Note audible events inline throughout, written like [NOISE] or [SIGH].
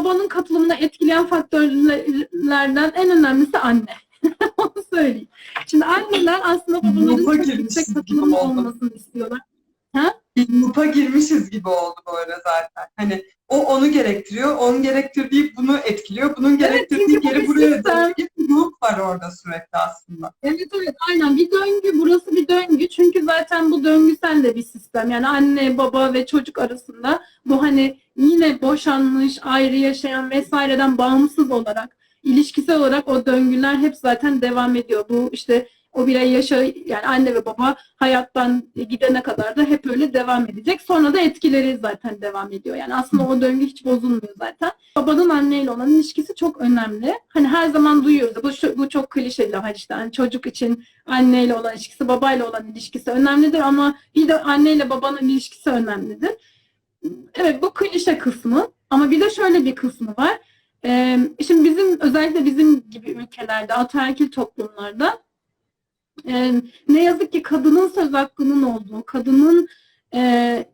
babanın katılımını etkileyen faktörlerden en önemlisi anne. [LAUGHS] Onu söyleyeyim. Şimdi anneler aslında babaların çok yüksek katılımlı olmasını istiyorlar. Bir loop'a girmişiz gibi oldu böyle zaten. Hani o onu gerektiriyor, onun gerektirdiği bunu etkiliyor, bunun gerektirdiği bu geri buraya sistem. bir loop var orada sürekli aslında. Evet evet aynen bir döngü burası bir döngü çünkü zaten bu döngüsel de bir sistem yani anne baba ve çocuk arasında bu hani yine boşanmış ayrı yaşayan vesaireden bağımsız olarak ilişkisel olarak o döngüler hep zaten devam ediyor bu işte o birey yaşa yani anne ve baba hayattan gidene kadar da hep öyle devam edecek. Sonra da etkileri zaten devam ediyor. Yani aslında o döngü hiç bozulmuyor zaten. Babanın anneyle olan ilişkisi çok önemli. Hani her zaman duyuyoruz. Bu, bu çok klişe laf işte. Hani çocuk için anneyle olan ilişkisi, babayla olan ilişkisi önemlidir ama bir de anneyle babanın ilişkisi önemlidir. Evet bu klişe kısmı ama bir de şöyle bir kısmı var. Ee, şimdi bizim özellikle bizim gibi ülkelerde, ataerkil toplumlarda e, ne yazık ki kadının söz hakkının olduğu, kadının e,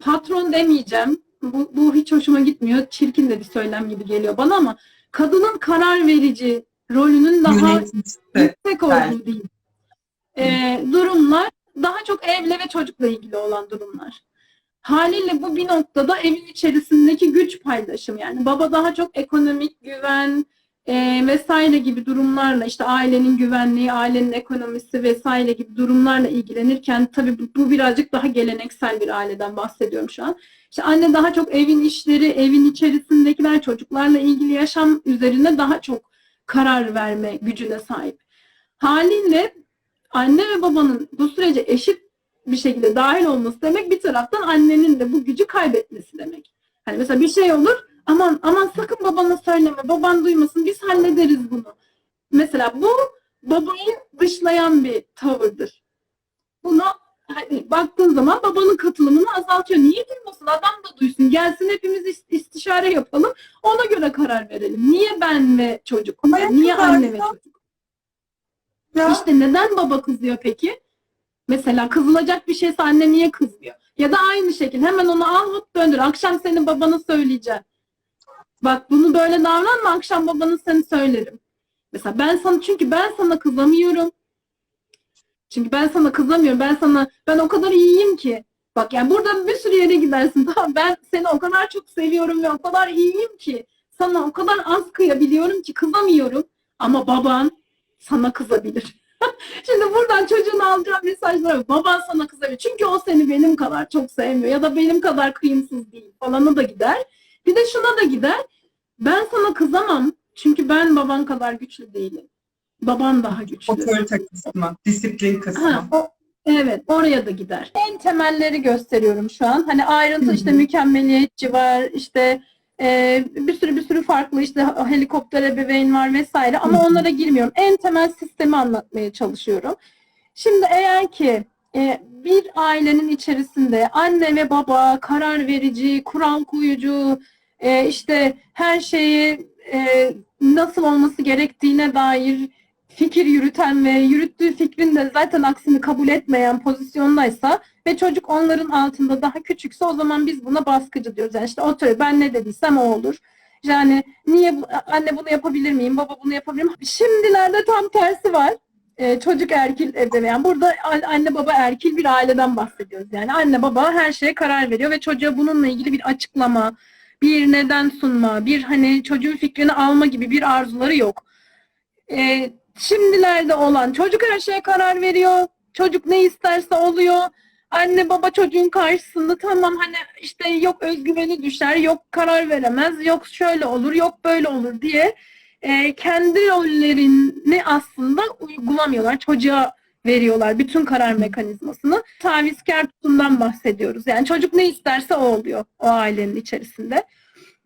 patron demeyeceğim. Bu, bu hiç hoşuma gitmiyor. Çirkin de bir söylem gibi geliyor bana ama kadının karar verici rolünün daha Yöneticisi. yüksek olduğu değil. Ee, durumlar daha çok evle ve çocukla ilgili olan durumlar. Haliyle bu bir noktada evin içerisindeki güç paylaşımı yani baba daha çok ekonomik güven e, vesaire gibi durumlarla işte ailenin güvenliği, ailenin ekonomisi vesaire gibi durumlarla ilgilenirken tabii bu, bu birazcık daha geleneksel bir aileden bahsediyorum şu an. İşte anne daha çok evin işleri, evin içerisindekiler, çocuklarla ilgili yaşam üzerine daha çok karar verme gücüne sahip. Haliyle anne ve babanın bu sürece eşit bir şekilde dahil olması demek bir taraftan annenin de bu gücü kaybetmesi demek. Hani mesela bir şey olur aman aman sakın babana söyleme baban duymasın biz hallederiz bunu. Mesela bu babayı dışlayan bir tavırdır. Bunu hani baktığın zaman babanın katılımını azaltıyor. Niye duymasın? Adam da duysun. Gelsin hepimiz ist- istişare yapalım. Ona göre karar verelim. Niye ben ve çocuk? Ama Niye anne ve çocuk? Ya, İşte neden baba kızıyor peki? Mesela kızılacak bir şeyse anne niye kızmıyor? Ya da aynı şekilde hemen onu al hop döndür. Akşam senin babana söyleyeceğim. Bak bunu böyle davranma akşam babanı seni söylerim. Mesela ben sana çünkü ben sana kızamıyorum. Çünkü ben sana kızamıyorum. Ben sana ben o kadar iyiyim ki. Bak yani buradan bir sürü yere gidersin. [LAUGHS] Tamam ben seni o kadar çok seviyorum ve o kadar iyiyim ki sana o kadar az kıyabiliyorum ki kızamıyorum. Ama baban sana kızabilir. [LAUGHS] Şimdi buradan çocuğun alacağı mesajlar baban sana kızabilir. Çünkü o seni benim kadar çok sevmiyor ya da benim kadar kıyımsız değil falana da gider. Bir de şuna da gider. Ben sana kızamam. Çünkü ben baban kadar güçlü değilim. Baban daha güçlü. otorite kısmı, disiplin kısmı. Ha, o, evet oraya da gider. En temelleri gösteriyorum şu an. Hani ayrıntı Hı hı. işte mükemmeliyetçi var, işte e, bir sürü bir sürü farklı işte helikopter ebeveyn var vesaire ama Hı hı. onlara girmiyorum. En temel sistemi anlatmaya çalışıyorum. Şimdi eğer ki bir ailenin içerisinde anne ve baba karar verici, kural koyucu, e, işte her şeyi e, nasıl olması gerektiğine dair fikir yürüten ve yürüttüğü fikrin de zaten aksini kabul etmeyen pozisyondaysa ve çocuk onların altında daha küçükse o zaman biz buna baskıcı diyoruz. Yani işte otur ben ne dediysem o olur. Yani niye anne bunu yapabilir miyim, baba bunu yapabilir miyim? Şimdilerde tam tersi var. Ee, çocuk erkil ebeveyn. Burada anne baba erkil bir aileden bahsediyoruz. Yani anne baba her şeye karar veriyor ve çocuğa bununla ilgili bir açıklama, bir neden sunma, bir hani çocuğun fikrini alma gibi bir arzuları yok. Ee, şimdilerde olan çocuk her şeye karar veriyor. Çocuk ne isterse oluyor. Anne baba çocuğun karşısında tamam hani işte yok özgüveni düşer, yok karar veremez, yok şöyle olur, yok böyle olur diye e, kendi rollerini aslında uygulamıyorlar. Çocuğa veriyorlar bütün karar mekanizmasını. Tavizkar tutumdan bahsediyoruz. Yani çocuk ne isterse o oluyor o ailenin içerisinde.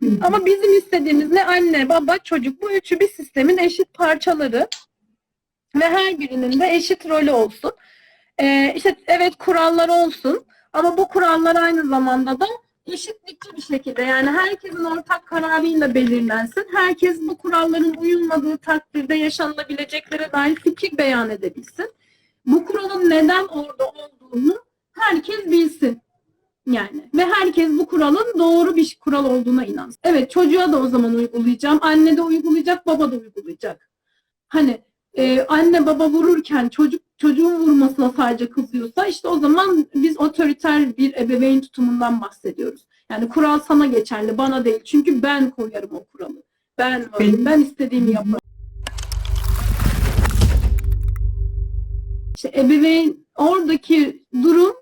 Hı. Ama bizim istediğimiz ne anne, baba, çocuk bu üçü bir sistemin eşit parçaları ve her birinin de eşit rolü olsun. Ee, işte evet kurallar olsun ama bu kurallar aynı zamanda da eşitlikçi bir şekilde yani herkesin ortak kararıyla belirlensin. Herkes bu kuralların uyulmadığı takdirde yaşanılabileceklere dair fikir beyan edebilsin. Bu kuralın neden orada olduğunu herkes bilsin. Yani ve herkes bu kuralın doğru bir kural olduğuna inansın. Evet çocuğa da o zaman uygulayacağım. Anne de uygulayacak, baba da uygulayacak. Hani e, anne baba vururken çocuk çocuğun vurmasına sadece kızıyorsa işte o zaman biz otoriter bir ebeveyn tutumundan bahsediyoruz. Yani kural sana geçerli, bana değil. Çünkü ben koyarım o kuralı. Ben Benim- ben istediğimi yaparım. İşte ebeveyn oradaki durum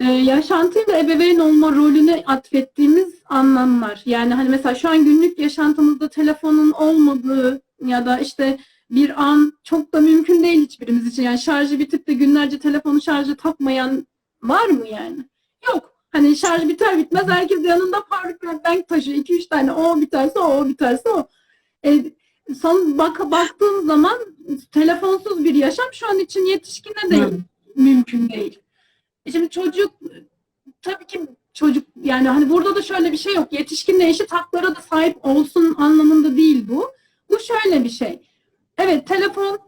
e, yaşantıyı ve ebeveyn olma rolüne atfettiğimiz anlamlar. Yani hani mesela şu an günlük yaşantımızda telefonun olmadığı ya da işte bir an çok da mümkün değil hiçbirimiz için. Yani şarjı bitip de günlerce telefonu şarja takmayan var mı yani? Yok. Hani şarj biter bitmez herkes yanında powerbank bank taşıyor. 2-3 tane o biterse o, o biterse o. E, son bak, baktığım zaman telefonsuz bir yaşam şu an için yetişkine de Hı. mümkün değil. E Şimdi çocuk tabii ki çocuk yani hani burada da şöyle bir şey yok. Yetişkinle eşit haklara da sahip olsun anlamında değil bu. Bu şöyle bir şey. Evet telefon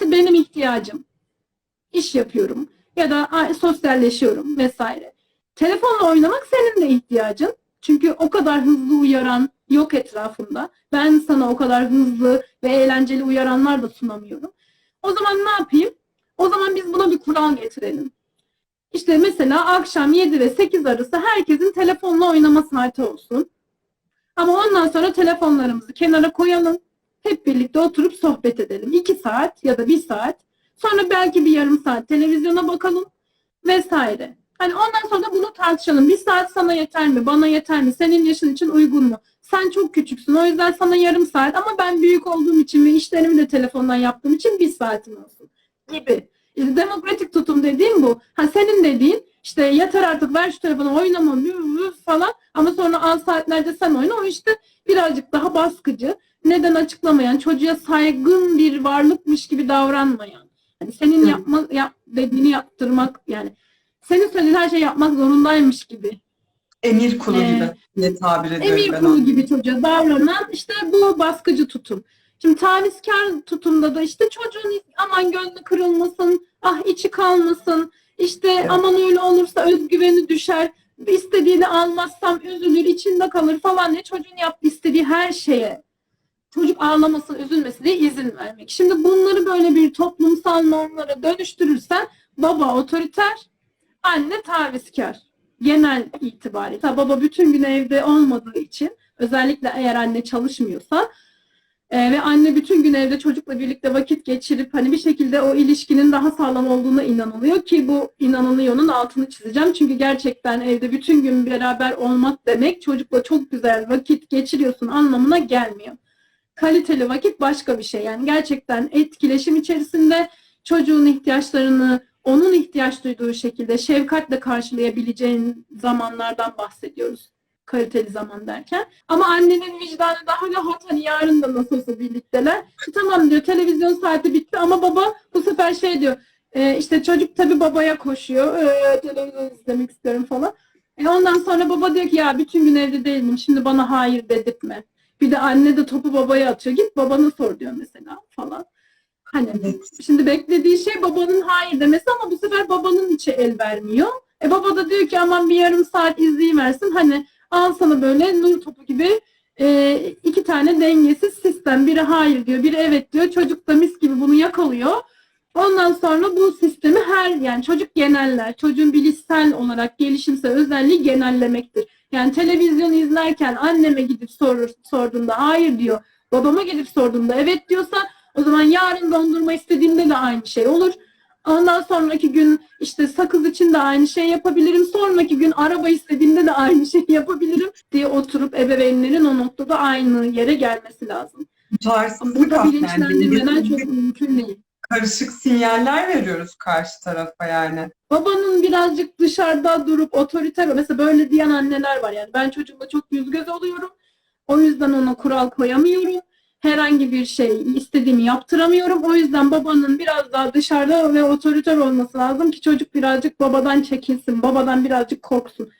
benim ihtiyacım. İş yapıyorum ya da sosyalleşiyorum vesaire. Telefonla oynamak senin de ihtiyacın. Çünkü o kadar hızlı uyaran yok etrafında. Ben sana o kadar hızlı ve eğlenceli uyaranlar da sunamıyorum. O zaman ne yapayım? O zaman biz buna bir kural getirelim. İşte mesela akşam 7 ve 8 arası herkesin telefonla oynama saati olsun. Ama ondan sonra telefonlarımızı kenara koyalım. Hep birlikte oturup sohbet edelim. 2 saat ya da 1 saat. Sonra belki bir yarım saat televizyona bakalım vesaire. Hani ondan sonra da bunu tartışalım. Bir saat sana yeter mi? Bana yeter mi? Senin yaşın için uygun mu? Sen çok küçüksün. O yüzden sana yarım saat ama ben büyük olduğum için ve işlerimi de telefondan yaptığım için bir saatim olsun gibi. İşte demokratik tutum dediğim bu. Ha senin dediğin işte yeter artık ver şu telefonu oynama falan ama sonra al saatlerce sen oyna o işte birazcık daha baskıcı neden açıklamayan? Çocuğa saygın bir varlıkmış gibi davranmayan hani senin yapma yap, dediğini yaptırmak yani. Senin söylediğin her şeyi yapmak zorundaymış gibi. Emir kulu Ee, gibi diye tabir ediyorum emir ben kulu gibi çocuğa davranan işte bu baskıcı tutum. Şimdi tavizkar tutumda da işte çocuğun aman gönlü kırılmasın, ah içi kalmasın, işte Evet. aman öyle olursa özgüveni düşer, istediğini almazsam üzülür, içinde kalır falan diye çocuğun yaptığı istediği her şeye çocuk ağlamasın, üzülmesin izin vermek. Şimdi bunları böyle bir toplumsal normlara dönüştürürsen baba otoriter, anne tavizkar. Genel itibariyle. Tabii baba bütün gün evde olmadığı için özellikle eğer anne çalışmıyorsa e, ve anne bütün gün evde çocukla birlikte vakit geçirip hani bir şekilde o ilişkinin daha sağlam olduğuna inanılıyor ki bu inanılıyor'nun altını çizeceğim. Çünkü gerçekten evde bütün gün beraber olmak demek çocukla çok güzel vakit geçiriyorsun anlamına gelmiyor. Kaliteli vakit başka bir şey. Yani gerçekten etkileşim içerisinde çocuğun ihtiyaçlarını onun ihtiyaç duyduğu şekilde şefkatle karşılayabileceğin zamanlardan bahsediyoruz. Kaliteli zaman derken. Ama annenin vicdanı daha rahat hani yarın da nasıl olsa birlikteler. E tamam diyor televizyon saati bitti ama baba bu sefer şey diyor e, işte çocuk tabii babaya koşuyor. E, televizyon izlemek istiyorum falan. E ondan sonra baba diyor ki ya bütün gün evde değilim şimdi bana hayır dedirtme. Bir de anne de topu babaya atıyor. Git babana sor diyor mesela falan. Hani Evet. Şimdi beklediği şey babanın hayır demesi ama bu sefer babanın içi el vermiyor. E baba da diyor ki aman bir yarım saat izleyiversin. Hani al sana böyle nur topu gibi e, iki tane dengesiz sistem. Biri hayır diyor, biri evet diyor. Çocuk da mis gibi bunu yakalıyor. Ondan sonra bu sistemi her yani çocuk geneller. Çocuğun bilişsel olarak gelişimsel özelliği genellemektir. Yani televizyon izlerken anneme gidip sorur, sorduğunda hayır diyor. Babama gidip sorduğunda evet diyorsa o zaman yarın dondurma istediğimde de aynı şey olur. Ondan sonraki gün işte sakız için de aynı şey yapabilirim. Sonraki gün araba istediğimde de aynı [LAUGHS] şey yapabilirim diye oturup ebeveynlerin o noktada aynı yere gelmesi lazım. Tutarsızlık Burada bilinçlendirmeden çok mümkün değil. Karışık sinyaller veriyoruz karşı tarafa yani. Babanın birazcık dışarıda durup otoriter mesela böyle diyen anneler var yani ben çocuğumla çok yüz göz oluyorum. O yüzden ona kural koyamıyorum. Herhangi bir şey istediğimi yaptıramıyorum. O yüzden babanın biraz daha dışarıda ve otoriter olması lazım ki çocuk birazcık babadan çekinsin, babadan birazcık korksun.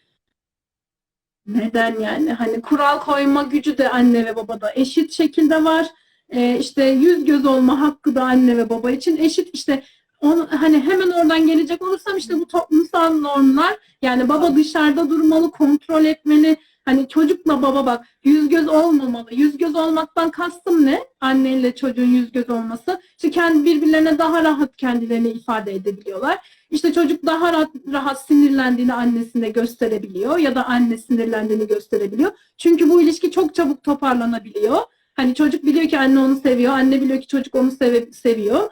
Neden yani? Hani kural koyma gücü de anne ve babada eşit şekilde var. Ee, işte yüz göz olma hakkı da anne ve baba için eşit. İşte onu, hani hemen oradan gelecek olursam işte bu toplumsal normlar yani baba dışarıda durmalı, kontrol etmeli. Hani çocukla baba bak yüz göz olmamalı. Yüz göz olmaktan kastım ne? Anneyle çocuğun yüz göz olması. İşte kendi birbirlerine daha rahat kendilerini ifade edebiliyorlar. İşte çocuk daha rahat, rahat sinirlendiğini annesine gösterebiliyor ya da anne sinirlendiğini gösterebiliyor. Çünkü bu ilişki çok çabuk toparlanabiliyor. Hani çocuk biliyor ki anne onu seviyor, anne biliyor ki çocuk onu seve- seviyor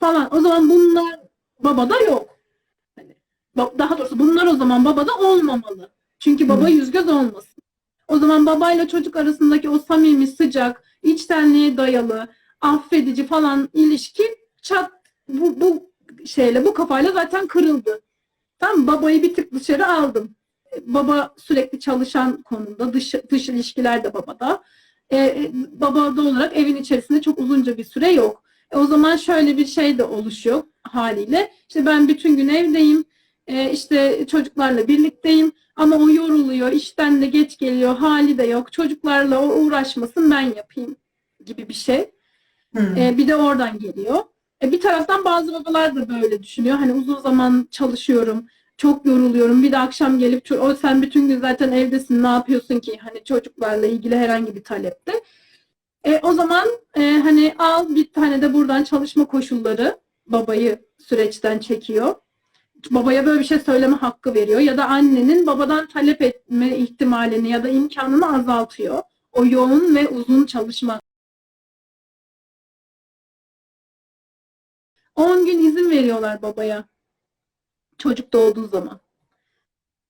falan. O zaman bunlar babada yok. Hani, daha doğrusu bunlar o zaman babada olmamalı. Çünkü baba yüz göz olmasın. O zaman babayla çocuk arasındaki o samimi, sıcak, içtenliğe dayalı, affedici falan ilişki çat bu, bu şeyle bu kafayla zaten kırıldı. Mı? Babayı bir tık dışarı aldım. Baba sürekli çalışan konumda, dış, dış ilişkiler de babada. E, e, baba da olarak evin içerisinde çok uzunca bir süre yok. E, o zaman şöyle bir şey de oluşuyor haliyle. İşte ben bütün gün evdeyim, e, işte çocuklarla birlikteyim ama o yoruluyor, işten de geç geliyor, hali de yok. Çocuklarla o uğraşmasın ben yapayım gibi bir şey. Hı. E, bir de oradan geliyor. E, bir taraftan bazı babalar da böyle düşünüyor. Hani uzun zaman çalışıyorum, çok yoruluyorum. Bir de akşam gelip o sen bütün gün zaten evdesin. Ne yapıyorsun ki? Hani çocuklarla ilgili herhangi bir talepte. E, o zaman e, hani al bir tane de buradan çalışma koşulları babayı süreçten çekiyor. Babaya böyle bir şey söyleme hakkı veriyor ya da annenin babadan talep etme ihtimalini ya da imkanını azaltıyor. O yoğun ve uzun çalışma 10 gün izin veriyorlar babaya. Çocuk doğduğu zaman.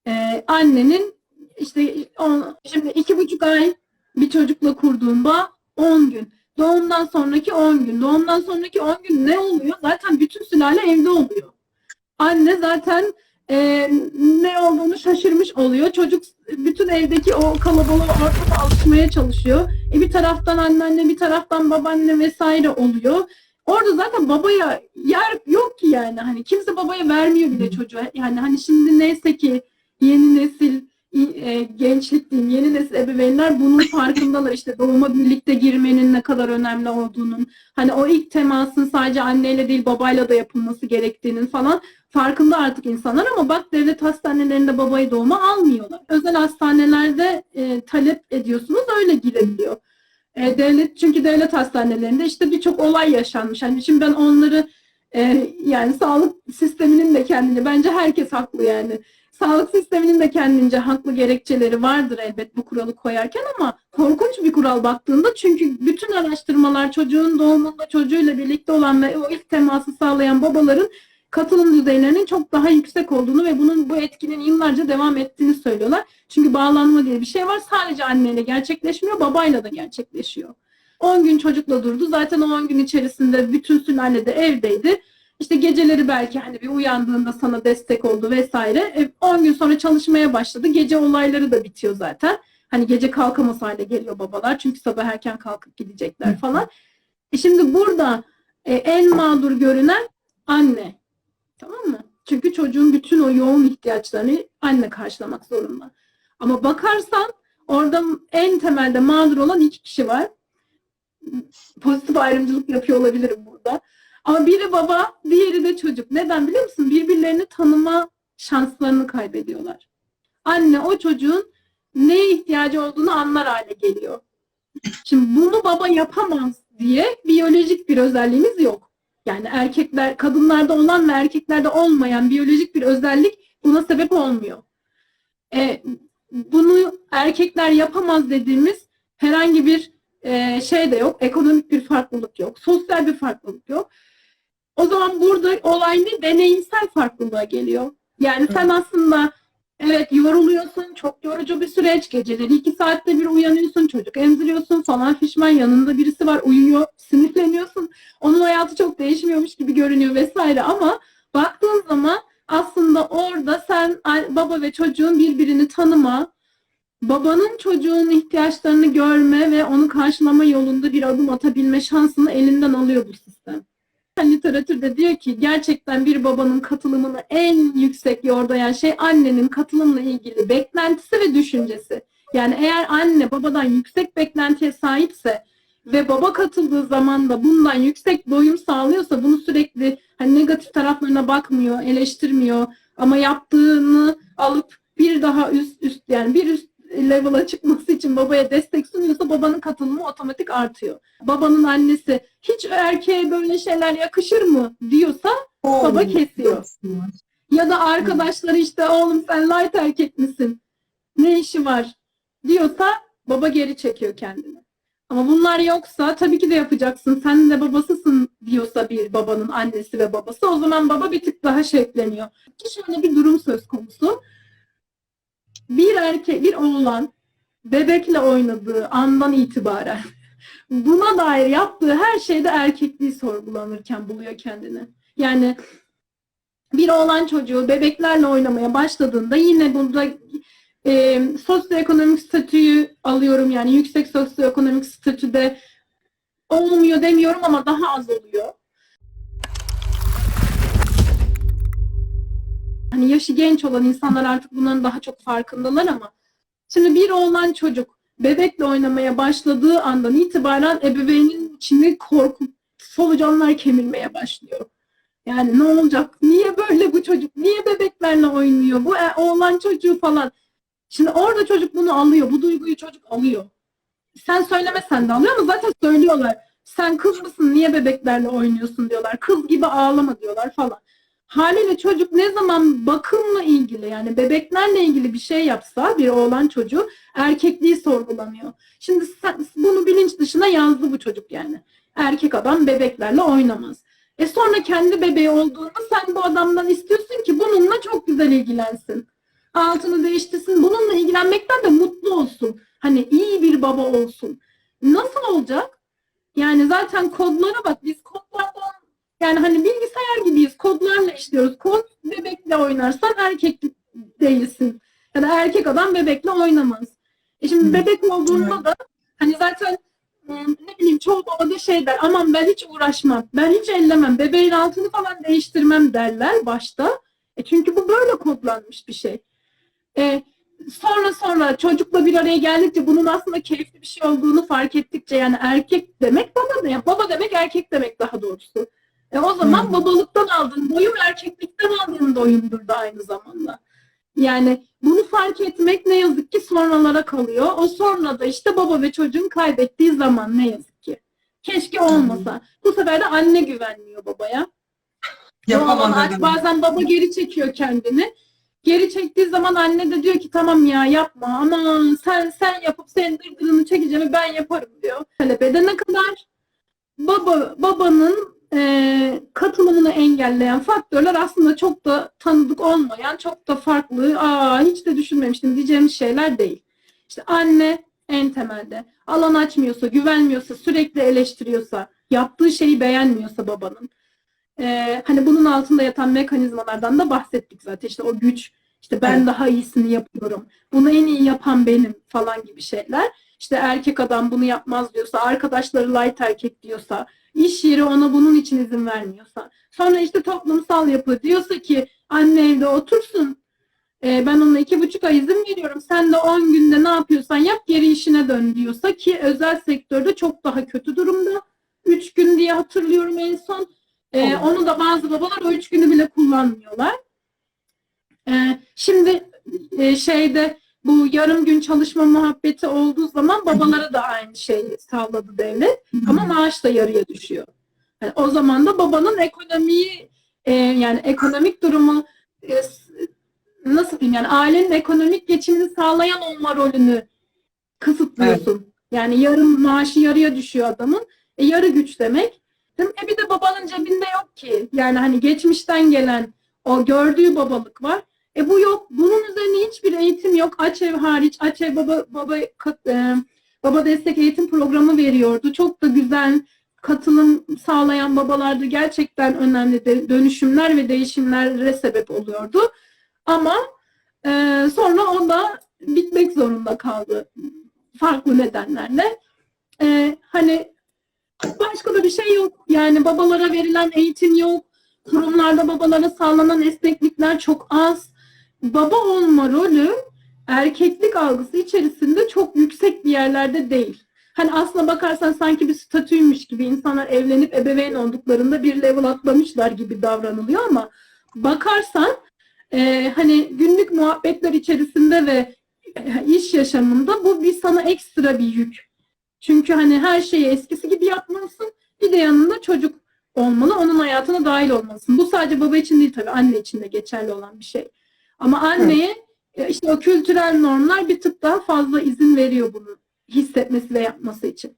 Ee, annenin işte on, şimdi iki buçuk ay bir çocukla kurduğun bağ 10 gün. Doğumdan sonraki 10 gün. Doğumdan sonraki 10 gün ne oluyor? Zaten bütün sülale evde oluyor. Anne zaten e, ne olduğunu şaşırmış oluyor. Çocuk bütün evdeki o kalabalığa ortama alışmaya çalışıyor. E, bir taraftan anneanne, bir taraftan babaanne vesaire oluyor. Orada zaten babaya yer yok ki yani. Hani kimse babaya vermiyor bile çocuğa. Yani hani şimdi neyse ki yeni nesil e, gençlik diyeyim, yeni nesil ebeveynler bunun [LAUGHS] farkındalar. İşte doğuma birlikte girmenin ne kadar önemli olduğunun, hani o ilk temasın sadece anneyle değil babayla da yapılması gerektiğinin falan farkında artık insanlar ama bak devlet hastanelerinde babayı doğuma almıyorlar. Özel hastanelerde e, talep ediyorsunuz öyle girebiliyor. E, devlet çünkü devlet hastanelerinde işte birçok olay yaşanmış. Hani şimdi ben onları e, yani sağlık sisteminin de kendince bence herkes haklı yani. Sağlık sisteminin de kendince haklı gerekçeleri vardır elbet bu kuralı koyarken ama korkunç bir kural baktığında çünkü bütün araştırmalar çocuğun doğumunda çocuğuyla birlikte olan ve o ilk teması sağlayan babaların katılım düzeylerinin çok daha yüksek olduğunu ve bunun bu etkinin yıllarca devam ettiğini söylüyorlar. Çünkü bağlanma diye bir şey var. Sadece anneyle gerçekleşmiyor, babayla da gerçekleşiyor. 10 gün çocukla durdu. Zaten o 10 gün içerisinde bütün sülale de evdeydi. İşte geceleri belki hani bir uyandığında sana destek oldu vesaire. E, 10 gün sonra çalışmaya başladı. Gece olayları da bitiyor zaten. Hani gece kalkamaz hale geliyor babalar. Çünkü sabah erken kalkıp gidecekler falan. E şimdi burada e, en mağdur görünen anne. Tamam mı? Çünkü çocuğun bütün o yoğun ihtiyaçlarını anne karşılamak zorunda. Ama bakarsan orada en temelde mağdur olan iki kişi var. Pozitif ayrımcılık yapıyor olabilirim burada. Ama biri baba, diğeri de çocuk. Neden biliyor musun? Birbirlerini tanıma şanslarını kaybediyorlar. Anne o çocuğun neye ihtiyacı olduğunu anlar hale geliyor. Şimdi bunu baba yapamaz diye biyolojik bir özelliğimiz yok. Yani erkekler, kadınlarda olan ve erkeklerde olmayan biyolojik bir özellik buna sebep olmuyor. E, bunu erkekler yapamaz dediğimiz herhangi bir e, şey de yok. Ekonomik bir farklılık yok. Sosyal bir farklılık yok. O zaman burada olay ne? Deneyimsel farklılığa geliyor. Yani sen aslında evet yoruluyorsun, çok yorucu bir süreç. Geceleri iki saatte bir uyanıyorsun, çocuk emziriyorsun falan fişman yanında birisi var uyuyor, sinirleniyorsun. Onun hayatı çok değişmiyormuş gibi görünüyor vesaire ama baktığın zaman aslında orada sen baba ve çocuğun birbirini tanıma, babanın çocuğun ihtiyaçlarını görme ve onu karşılama yolunda bir adım atabilme şansını elinden alıyor bu sistem. Literatürde diyor ki gerçekten bir babanın katılımını en yüksek yordayan şey annenin katılımla ilgili beklentisi ve düşüncesi. Yani eğer anne babadan yüksek beklentiye sahipse ve baba katıldığı zaman da bundan yüksek doyum sağlıyorsa bunu sürekli hani negatif taraflarına bakmıyor, eleştirmiyor ama yaptığını alıp bir daha üst üst yani bir üst level'a çıkması için babaya destek sunuyorsa babanın katılımı otomatik artıyor. Babanın annesi hiç erkeğe böyle şeyler yakışır mı diyorsa Baba kesiyor. ya da arkadaşları işte oğlum sen light erkek misin? Ne işi var? diyorsa baba geri çekiyor kendini. Ama bunlar yoksa tabii ki de yapacaksın. Sen de babasısın diyorsa bir babanın annesi ve babası o zaman baba bir tık daha şevkleniyor. Ki şöyle bir durum söz konusu. Bir erkek, bir oğlan bebekle oynadığı andan itibaren [LAUGHS] buna dair yaptığı her şeyde erkekliği sorgulanırken buluyor kendini. Yani bir oğlan çocuğu bebeklerle oynamaya başladığında yine burada e, sosyoekonomik statüyü alıyorum yani yüksek sosyoekonomik statüde olmuyor demiyorum ama daha az oluyor. Hani yaşı genç olan insanlar artık bunların daha çok farkındalar ama şimdi bir oğlan çocuk bebekle oynamaya başladığı andan itibaren ebeveynin içini korku solucanlar kemirmeye başlıyor. Yani ne olacak? Niye böyle bu çocuk? Niye bebeklerle oynuyor? Bu e, oğlan çocuğu falan. Şimdi orada çocuk bunu alıyor. Bu duyguyu çocuk alıyor. Sen söylemesen de alıyor ama zaten söylüyorlar. Sen kız mısın? Niye bebeklerle oynuyorsun diyorlar. Kız gibi ağlama diyorlar falan. Haliyle çocuk ne zaman bakımla ilgili yani bebeklerle ilgili bir şey yapsa bir oğlan çocuğu erkekliği sorgulanıyor. Şimdi sen, bunu bilinç dışına yazdı bu çocuk yani. Erkek adam bebeklerle oynamaz. E sonra kendi bebeği olduğunda sen bu adamdan istiyorsun ki bununla çok güzel ilgilensin. Altını değiştirsin. Bununla ilgilenmekten de mutlu olsun. Hani iyi bir baba olsun. Nasıl olacak? Yani zaten kodlara bak biz kodlardan yani hani bilgisayar gibiyiz. Kodlarla işliyoruz. Kod bebekle oynarsan erkek değilsin. Ya da erkek adam bebekle oynamaz. E şimdi Hı. bebek olduğunda da hani zaten ım, ne bileyim çoğu baba da şey der aman ben hiç uğraşmam. Ben hiç ellemem. Bebeğin altını falan değiştirmem derler başta. E çünkü bu böyle kodlanmış bir şey. E, sonra sonra çocukla bir araya geldikçe bunun aslında keyifli bir şey olduğunu fark ettikçe yani erkek demek baba demek. Baba demek erkek demek daha doğrusu. E o zaman Hı. babalıktan aldığın doyum erkeklikten aldığın doyumdur da aynı zamanda. Yani bunu fark etmek ne yazık ki sonralara kalıyor. O sonra da işte baba ve çocuğun kaybettiği zaman ne yazık ki. Keşke olmasa. Bu sefer de anne güvenmiyor babaya. Yapamadığını. bazen baba geri çekiyor kendini. Geri çektiği zaman anne de diyor ki tamam ya yapma ama sen sen yapıp senin dırdırını çekeceğimi ben yaparım diyor. Talep edene kadar baba babanın e, katılımını engelleyen faktörler aslında çok da tanıdık olmayan, çok da farklı, aa hiç de düşünmemiştim diyeceğimiz şeyler değil. İşte anne en temelde alan açmıyorsa, güvenmiyorsa, sürekli eleştiriyorsa, yaptığı şeyi beğenmiyorsa babanın, ee, hani bunun altında yatan mekanizmalardan da bahsettik zaten. İşte o güç, işte ben Evet. daha iyisini yapıyorum. Bunu en iyi yapan benim falan gibi şeyler. İşte erkek adam bunu yapmaz diyorsa, arkadaşları light erkek diyorsa, iş yeri ona bunun için izin vermiyorsa. Sonra işte toplumsal yapı diyorsa ki anne evde otursun. Ee, ben ona iki buçuk ay izin veriyorum. Sen de on günde ne yapıyorsan yap geri işine dön diyorsa ki özel sektörde çok daha kötü durumda. Üç gün diye hatırlıyorum en son. Evet. onu da bazı babalar o üç günü bile kullanmıyorlar. Ee, şimdi e, şeyde bu yarım gün çalışma muhabbeti olduğu zaman babalara da aynı şeyi sağladı devlet. Ama maaş da yarıya düşüyor. Yani o zaman da babanın ekonomiyi e, yani ekonomik durumu e, nasıl diyeyim yani ailenin ekonomik geçimini sağlayan olma rolünü kısıtlıyorsun. Yani yarım maaşı yarıya düşüyor adamın. E, yarı güç demek. E bir de babanın cebinde yok ki. Yani hani geçmişten gelen o gördüğü babalık var. E bu yok. Bunun üzerine hiçbir eğitim yok. Aç ev hariç. Aç ev baba baba e, baba destek eğitim programı veriyordu. Çok da güzel katılım sağlayan babalarda gerçekten önemli de- dönüşümler ve değişimlere sebep oluyordu. Ama e, sonra o da bitmek zorunda kaldı farklı nedenlerle. E, hani başka da bir şey yok. Yani babalara verilen eğitim yok. Kurumlarda babalara sağlanan esneklikler çok az. Baba olma rolü erkeklik algısı içerisinde çok yüksek bir yerlerde değil. Hani aslına bakarsan sanki bir statüymüş gibi insanlar evlenip ebeveyn olduklarında bir level atlamışlar gibi davranılıyor ama bakarsan e, hani günlük muhabbetler içerisinde ve e, iş yaşamında bu bir sana ekstra bir yük. Çünkü hani her şeyi eskisi gibi yapmalısın. Bir de yanında çocuk olmalı. Onun hayatına dahil olmalısın. Bu sadece baba için değil tabii. Anne için de geçerli olan bir şey. Ama anneye e, işte o kültürel normlar bir tık daha fazla izin veriyor bunu hissetmesi ve yapması için.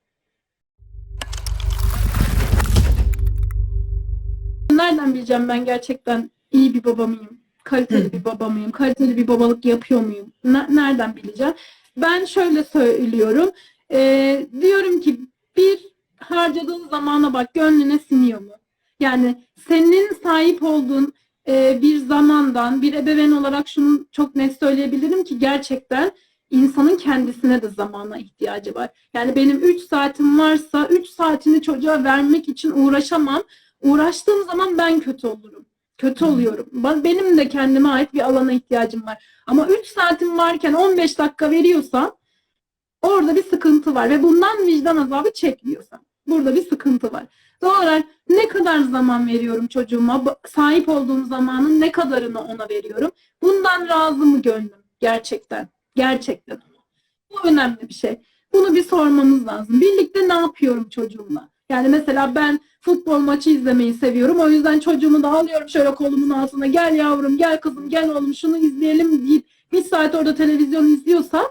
Nereden bileceğim ben gerçekten iyi bir baba mıyım? Kaliteli Hı. bir baba mıyım? Kaliteli bir babalık yapıyor muyum? Ne- Nereden bileceğim? Ben şöyle söylüyorum. Ee, diyorum ki bir harcadığın zamana bak gönlüne siniyor mu? Yani senin sahip olduğun e, bir zamandan bir ebeveyn olarak şunu çok net söyleyebilirim ki gerçekten insanın kendisine de zamana ihtiyacı var. Yani benim 3 saatim varsa 3 saatini çocuğa vermek için uğraşamam. Uğraştığım zaman ben kötü olurum. Kötü oluyorum. Ben- Benim de kendime ait bir alana ihtiyacım var. Ama 3 saatim varken 15 dakika veriyorsam orada bir sıkıntı var ve bundan vicdan azabı çekmiyorsam burada bir sıkıntı var. Doğal olarak ne kadar zaman veriyorum çocuğuma, sahip olduğum zamanın ne kadarını ona veriyorum. Bundan razı mı gönlüm gerçekten? Gerçekten. Bu önemli bir şey. Bunu bir sormamız lazım. Birlikte ne yapıyorum çocuğumla? Yani mesela ben futbol maçı izlemeyi seviyorum. O yüzden çocuğumu da alıyorum şöyle kolumun altına. Gel yavrum, gel kızım, gel oğlum şunu izleyelim deyip bir saat orada televizyon izliyorsam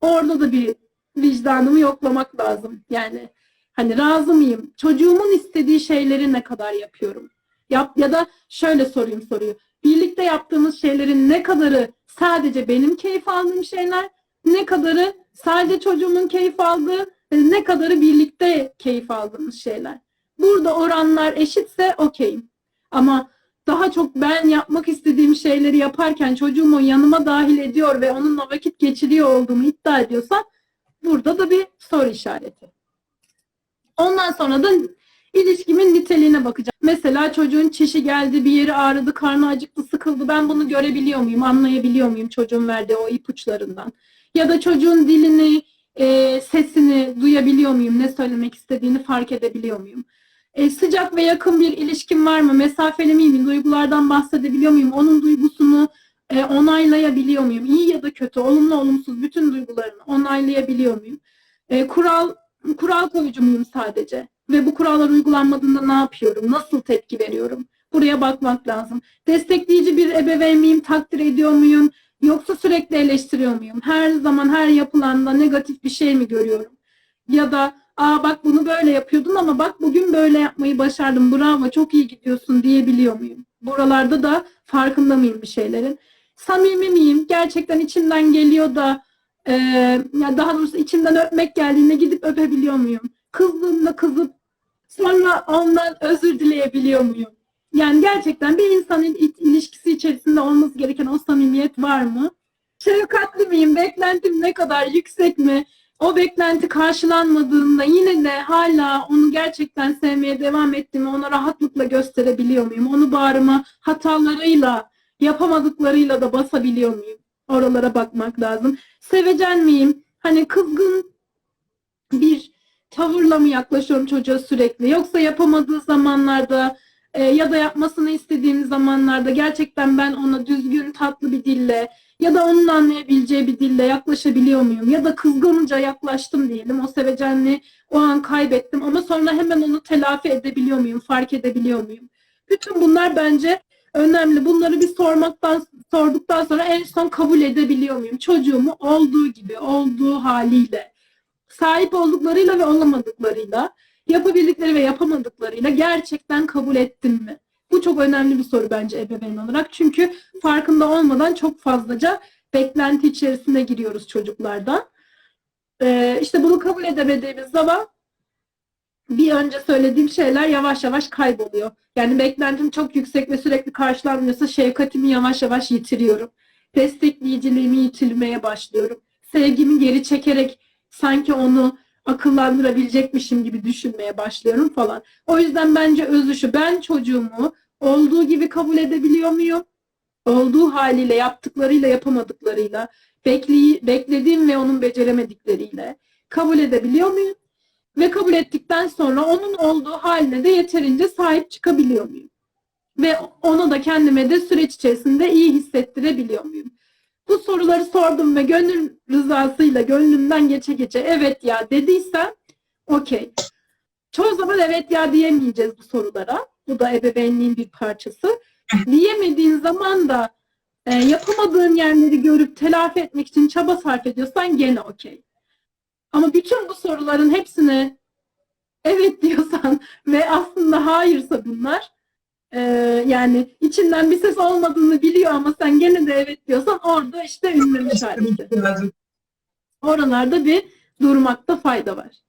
orada da bir vicdanımı yoklamak lazım. Yani hani razı mıyım? Çocuğumun istediği şeyleri ne kadar yapıyorum? Yap ya da şöyle sorayım soruyu. Birlikte yaptığımız şeylerin ne kadarı sadece benim keyif aldığım şeyler, ne kadarı sadece çocuğumun keyif aldığı, ne kadarı birlikte keyif aldığımız şeyler. Burada oranlar eşitse okeyim. Ama daha çok ben yapmak istediğim şeyleri yaparken çocuğumu yanıma dahil ediyor ve onunla vakit geçiriyor olduğumu iddia ediyorsam burada da bir soru işareti. Ondan sonra da ilişkimin niteliğine bakacağım. Mesela çocuğun çişi geldi, bir yeri ağrıdı, karnı acıktı, sıkıldı. Ben bunu görebiliyor muyum, anlayabiliyor muyum çocuğun verdiği o ipuçlarından? Ya da çocuğun dilini, e, sesini duyabiliyor muyum? Ne söylemek istediğini fark edebiliyor muyum? E, sıcak ve yakın bir ilişkim var mı? Mesafeli miyim? Duygulardan bahsedebiliyor muyum? Onun duygusunu e, onaylayabiliyor muyum? İyi ya da kötü, olumlu olumsuz bütün duygularını onaylayabiliyor muyum? E, kural kural koyucu muyum sadece? Ve bu kurallar uygulanmadığında ne yapıyorum? Nasıl tepki veriyorum? Buraya bakmak lazım. Destekleyici bir ebeveyn miyim? Takdir ediyor muyum? Yoksa sürekli eleştiriyor muyum? Her zaman her yapılanda negatif bir şey mi görüyorum? Ya da aa bak bunu böyle yapıyordun ama bak bugün böyle yapmayı başardım. Bravo çok iyi gidiyorsun diyebiliyor muyum? Buralarda da farkında mıyım bir şeylerin? Samimi miyim? Gerçekten içimden geliyor da e, daha doğrusu içimden öpmek geldiğinde gidip öpebiliyor muyum? Kızdığımda kızıp sonra ondan özür dileyebiliyor muyum? Yani gerçekten bir insanın il- ilişkisi içerisinde olması gereken o samimiyet var mı? Şefkatli miyim? Beklentim ne kadar yüksek mi? O beklenti karşılanmadığında yine de hala onu gerçekten sevmeye devam ettiğimi ona rahatlıkla gösterebiliyor muyum? Onu bağrıma hatalarıyla, yapamadıklarıyla da basabiliyor muyum? Oralara bakmak lazım. Sevecen miyim? Hani kızgın bir tavırla mı yaklaşıyorum çocuğa sürekli? Yoksa yapamadığı zamanlarda e, ya da yapmasını istediğim zamanlarda gerçekten ben ona düzgün, tatlı bir dille ya da onun anlayabileceği bir dille yaklaşabiliyor muyum? Ya da kızgınca yaklaştım diyelim. O sevecenliği o an kaybettim ama sonra hemen onu telafi edebiliyor muyum? Fark edebiliyor muyum? Bütün bunlar bence önemli. Bunları bir sormaktan sorduktan sonra en son kabul edebiliyor muyum? Çocuğumu olduğu gibi, olduğu haliyle, sahip olduklarıyla ve olamadıklarıyla, yapabildikleri ve yapamadıklarıyla gerçekten kabul ettim mi? Bu çok önemli bir soru bence ebeveyn olarak. Çünkü farkında olmadan çok fazlaca beklenti içerisine giriyoruz çocuklardan. Ee, işte bunu kabul edemediğimiz zaman bir önce söylediğim şeyler yavaş yavaş kayboluyor. Yani beklentim çok yüksek ve sürekli karşılanmıyorsa şefkatimi yavaş yavaş yitiriyorum. Destekleyiciliğimi yitirmeye başlıyorum. Sevgimi geri çekerek sanki onu akıllandırabilecekmişim gibi düşünmeye başlıyorum falan. O yüzden bence özü şu. Ben çocuğumu olduğu gibi kabul edebiliyor muyum? Olduğu haliyle, yaptıklarıyla, yapamadıklarıyla, beklediğim ve onun beceremedikleriyle, kabul edebiliyor muyum? Ve kabul ettikten sonra onun olduğu haline de yeterince sahip çıkabiliyor muyum? Ve ona da kendime de süreç içerisinde iyi hissettirebiliyor muyum? Bu soruları sordum ve gönül rızasıyla gönlümden geçe geçe evet ya dediysem okey. Çoğu zaman evet ya diyemeyeceğiz bu sorulara. Bu da ebeveynliğin bir parçası. Diyemediğin zaman da e, yapamadığın yerleri görüp telafi etmek için çaba sarf ediyorsan gene okey. Ama bütün bu soruların hepsine evet diyorsan [LAUGHS] ve aslında hayırsa bunlar e, yani içinden bir ses olmadığını biliyor ama sen gene de evet diyorsan orada işte ünlem işareti. Oralarda bir durmakta fayda var.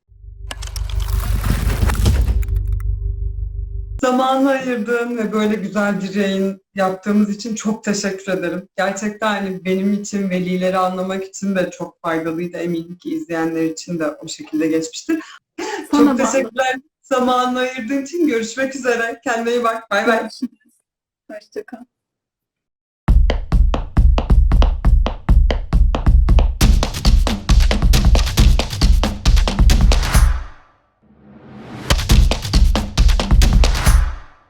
Zamanı ayırdığın ve böyle güzel bir yayın yaptığımız için çok teşekkür ederim. Gerçekten hani benim için velileri anlamak için de çok faydalıydı. Eminim ki izleyenler için de o şekilde geçmiştir. Sana çok teşekkürler zamanını ayırdığın için. Görüşmek üzere. Kendine iyi bak. Bay bay. Görüşürüz. Hoşça kal.